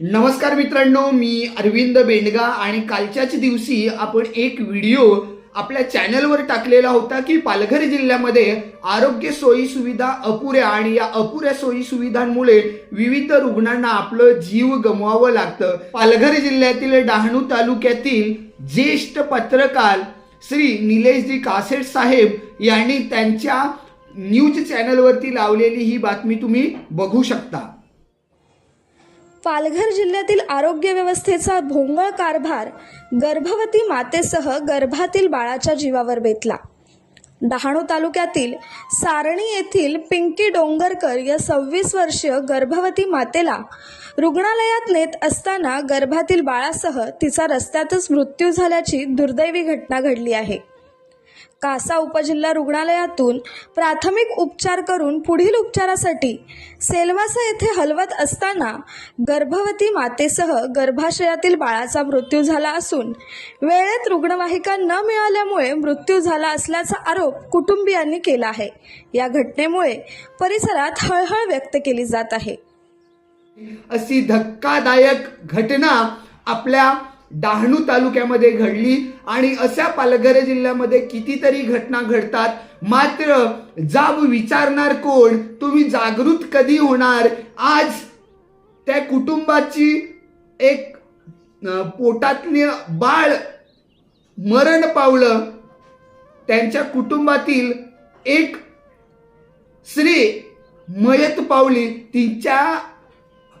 नमस्कार मित्रांनो मी अरविंद बेंडगा आणि कालच्याच दिवशी आपण एक व्हिडिओ आपल्या चॅनलवर टाकलेला होता की पालघर जिल्ह्यामध्ये आरोग्य सोयी सुविधा अपुऱ्या आणि या अपुऱ्या सोयी सुविधांमुळे विविध रुग्णांना आपलं जीव गमवावं लागतं. पालघर जिल्ह्यातील डहाणू तालुक्यातील ज्येष्ठ पत्रकार श्री निलेशजी कासेट साहेब यांनी त्यांच्या न्यूज चॅनलवरती लावलेली ही बातमी तुम्ही बघू शकता. पालघर जिल्ह्यातील आरोग्य व्यवस्थेचा भोंगळ कारभार गर्भवती मातेसह गर्भातील बाळाच्या जीवावर बेतला. डहाणू तालुक्यातील सारणी येथील पिंकी डोंगरकर या सव्वीस वर्षीय गर्भवती मातेला रुग्णालयात नेत असताना गर्भातील बाळासह तिचा रस्त्यातच मृत्यू झाल्याची दुर्दैवी घटना घडली आहे. कासा उपजिल्हा रुग्णालयातून प्राथमिक उपचार करून पुढील उपचारासाठी सेलवासा येथे हलवत असताना गर्भवती मातेसह गर्भाशयातील बाळाचा मृत्यू झाला असून वेळेत रुग्णवाहिका न मिळाल्यामुळे मृत्यू झाला असल्याचा आरोप कुटुंबियांनी केला आहे. या घटनेमुळे परिसरात हळहळ व्यक्त केली जात आहे. अशी धक्कादायक घटना आपल्या डहाणू तालुक्यामध्ये घडली आणि अशा पालघर जिल्ह्यामध्ये कितीतरी घटना घडतात. मात्र जाब विचारणार कोण? तुम्ही जागृत कधी होणार? आज त्या कुटुंबाची एक पोटातले बाळ मरण पावलं. त्यांच्या कुटुंबातील एक स्त्री मयत पावली. तिच्या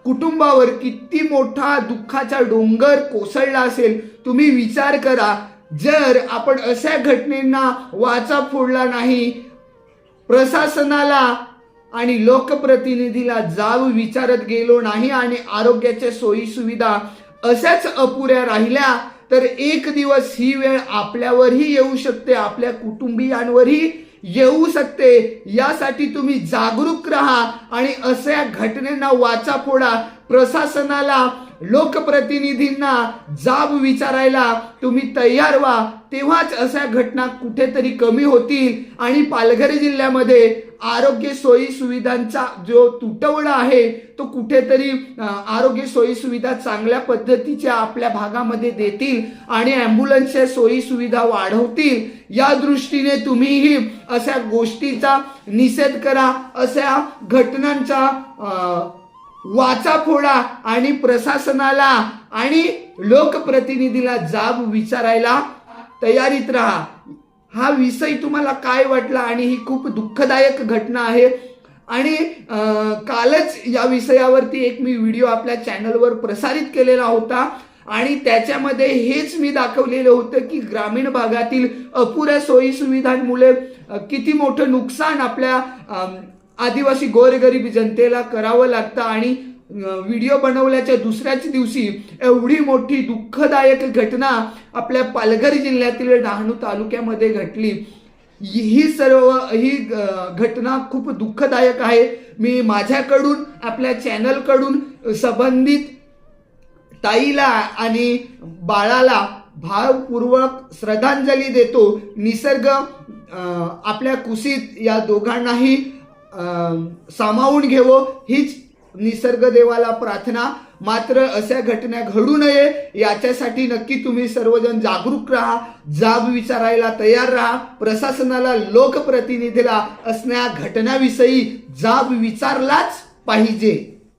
कुटुंबावर किती मोठा दुःखाचा डोंगर कोसळला असेल तुम्ही विचार करा. जर आपण अशा घटनेंना वाचा फोडला नाही प्रशासनाला आणि लोकप्रतिनिधीला जाव विचारत गेलो नाही आणि आरोग्याच्या सोयी सुविधा अशाच अपुऱ्या राहिल्या तर एक दिवस ही वेळ आपल्यावरही येऊ शकते आपल्या कुटुंबियांवरही. येऊ शकते. यासाठी तुम्ही जागरूक राहा आणि अशा घटनेना वाचा फोडा. प्रशासनाला लोकप्रतिनिधींना जाब विचारायला तुम्ही तयार व्हा. तेव्हाच अशा घटना कुठेतरी कमी होतील आणि पालघर जिल्ह्यामध्ये आरोग्य सोयी सुविधांचा जो तुटवडा आहे तो कुठेतरी आरोग्य सोयी सुविधा चांगल्या पद्धतीच्या आपल्या भागामध्ये देतील आणि ॲम्ब्युलन्सच्या सोयी सुविधा वाढवतील या दृष्टीने तुम्हीही अशा गोष्टीचा निषेध करा अशा घटनांचा वाचा फोडा आणि प्रशासनाला आणि लोकप्रतिनिधीला जाब विचारायला तयारीत राहा. हा विषय तुम्हाला काय वाटला आणि ही खूप दुःखदायक घटना आहे. आणि कालच या विषयावरती एक मी व्हिडिओ आपल्या चॅनलवर प्रसारित केलेला होता. आणि त्याच्यामध्ये हेच मी दाखवलेलं होतं की ग्रामीण भागातील अपुऱ्या सोयी सुविधांमुळे किती मोठं नुकसान आपल्या आदिवासी गोरगरीब जनतेला करावं लागतं आणि व्हिडिओ बनवल्याच्या दुसऱ्याच दिवशी एवढी मोठी दुःखदायक घटना आपल्या पालघर जिल्ह्यातील डहाणू तालुक्यामध्ये घडली ही सर्व ही घटना खूप दुःखदायक आहे. मी माझ्याकडून आपल्या चॅनलकडून संबंधित ताईला आणि बाळाला भावपूर्वक श्रद्धांजली देतो. निसर्ग आपल्या कुशीत या दोघांनाही सामावून घेवो. हीच निसर्ग देवाला प्रार्थना मात्र अशा घटना घडू नये याच्यासाठी नक्की तुम्ही सर्वजण जागरूक राहा जाब विचारायला तयार राहा प्रशासनाला लोकप्रतिनिधीला असण्या घटनाविषयी जाब विचारलाच पाहिजे.